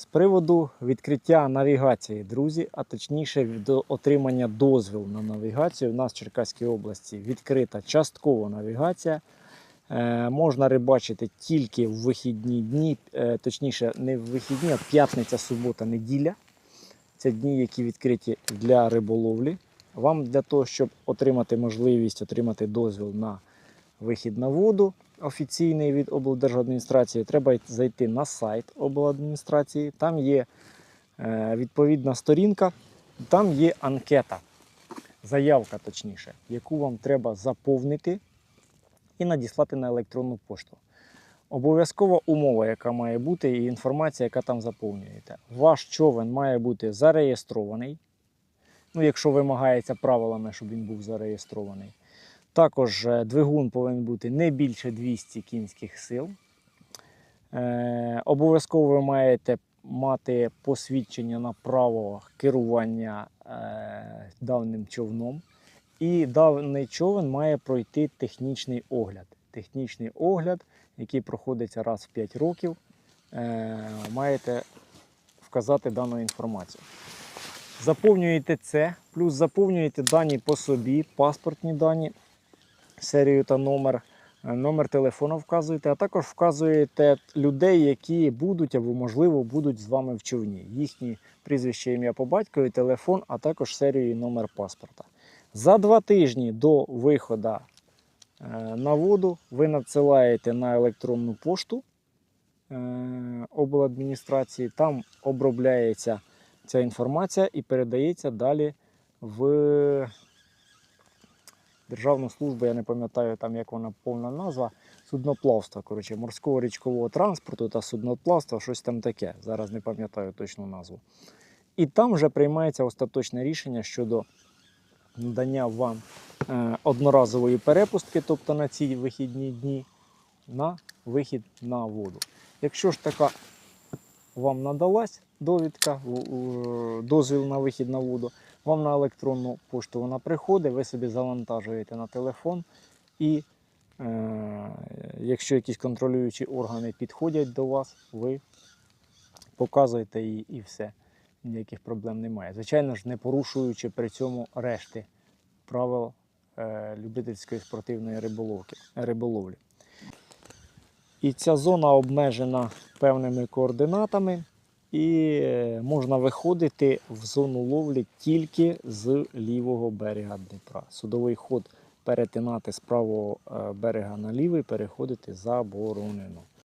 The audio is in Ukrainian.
З приводу відкриття навігації, друзі, а точніше до отримання дозволу на навігацію, у нас в Черкаській області відкрита часткова навігація. Е, можна рибачити тільки в вихідні дні, е, точніше, не в вихідні, а п'ятниця, субота, неділя. Це дні, які відкриті для риболовлі. Вам для того, щоб отримати можливість отримати дозвіл на вихід на воду офіційний від облдержадміністрації, треба зайти на сайт обладміністрації. Там є е, відповідна сторінка, там є анкета, заявка точніше, яку вам треба заповнити і надіслати на електронну пошту. Обов'язкова умова, яка має бути, і інформація, яка там заповнюєте. Ваш човен має бути зареєстрований. Ну, якщо вимагається правилами, щоб він був зареєстрований. Також е, двигун повинен бути не більше 200 кінських сил. Е, обов'язково ви маєте мати посвідчення на право керування е, даним човном. І даний човен має пройти технічний огляд. Технічний огляд, який проходиться раз в 5 років, маєте вказати дану інформацію. Заповнюєте це, плюс заповнюєте дані по собі, паспортні дані, серію та номер, е, номер телефону вказуєте, а також вказуєте людей, які будуть або, можливо, будуть з вами в човні. Їхні прізвище, ім'я по батькові, телефон, а також серію і номер паспорта. За два тижні до виходу е, на воду ви надсилаєте на електронну пошту е, обладміністрації, там обробляється ця інформація і передається далі в Державну службу, я не пам'ятаю там, як вона повна назва, судноплавства, коротше, морського річкового транспорту та судноплавства, щось там таке. Зараз не пам'ятаю точну назву. І там вже приймається остаточне рішення щодо надання вам е, одноразової перепустки, тобто на ці вихідні дні, на вихід на воду. Якщо ж така вам надалась довідка, дозвіл на вихід на воду, вам на електронну пошту вона приходить, ви собі завантажуєте на телефон і е, якщо якісь контролюючі органи підходять до вас, ви показуєте її і все. Ніяких проблем немає. Звичайно ж, не порушуючи при цьому решти правил е, любительської спортивної риболовки, риболовлі. І ця зона обмежена певними координатами, і е, можна виходити в зону ловлі тільки з лівого берега Дніпра. Судовий ход перетинати з правого е, берега на лівий переходити заборонено.